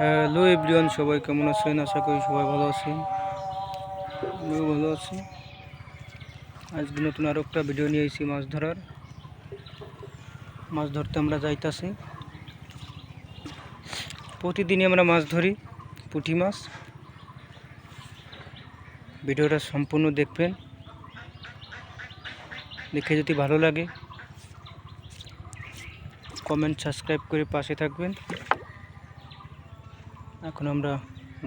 Hello everyone, সবাই কেমন আছেন? আশা করি সবাই ভালো আছেন। আমিও ভালো আছি। আজকে নতুন আরও একটা ভিডিও নিয়ে এসেছি মাছ ধরার। মাছ ধরতে আমরা যাইতাছি। প্রতিদিনই আমরা মাছ ধরি, পুঁটি মাছ। ভিডিওটা সম্পূর্ণ দেখবেন। দেখে যদি ভালো লাগে কমেন্ট সাবস্ক্রাইব করে পাশে থাকবেন। এখন আমরা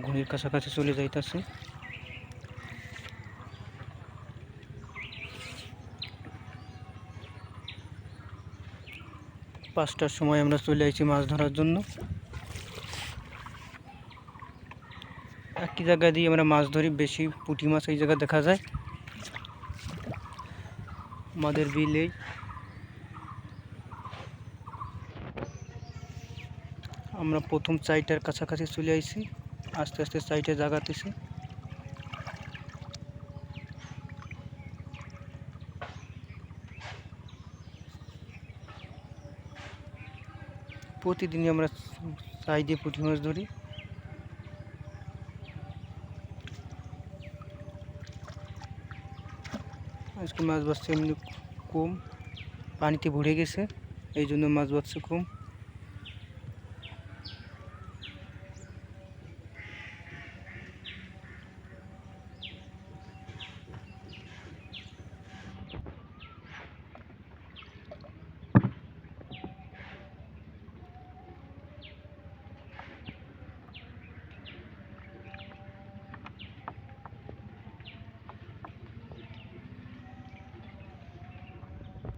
ঘুড়ির কাছাকাছি চলে যাইতাছি। পাঁচটার সময় আমরা চলে আসছি মাছ ধরার জন্য। একই জায়গা দিয়ে আমরা মাছ ধরি, বেশি পুঁটি মাছ এই জায়গায় দেখা যায়। আমাদের বিলেই। আমরা প্রথম চাইটার কাছাকাছি চলে আইছি, আস্তে আস্তে চাইটে জাগাতেছি। প্রতিদিনই আমরা চাই দিয়ে পুঁটি মাছ ধরি। আজকে মাছ বাঁচছে এমনি কম, পানিতে ভরে গেছে এই জন্য মাছ বাঁচছে কম।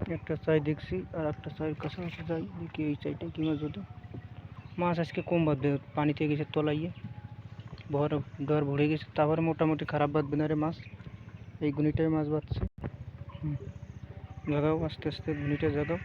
একটা চাই দেখছি আর একটা চাইয়ের কাছাকাছি যাই দেখি এই চাইটা কি মাছ ধরে মাছ আজকে কম বাঁধবে পানিতে গেছে তলাইয়ে। ভর ডর ভরে গেছে তারপরে মোটামুটি খারাপ বাঁধবে না রে মাছ। এই গুনিটাই মাছ বাঁধছে। হুম। জাগাও আস্তে আস্তে গুনিটা জাগাও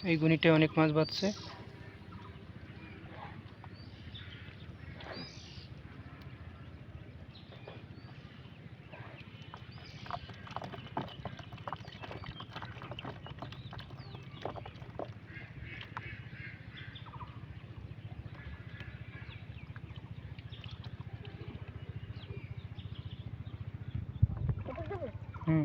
এই গুণিটায় অনেক মাছ বাঁচছে। হুম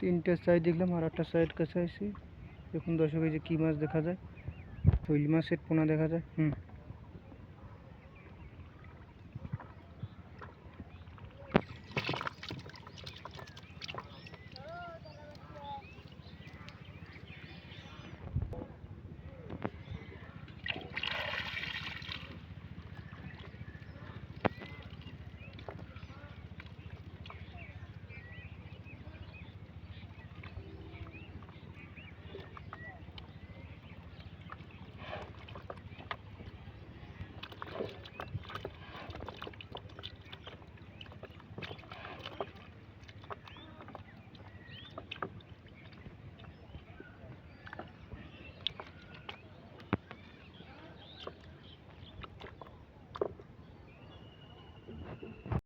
তিনটে সাইড দেখলাম আর একটা সাইড কাছে আসি দেখুন দর্শক, এই যে কী মাছ দেখা যায় শৈল মাছের পোনা দেখা যায়। হুম।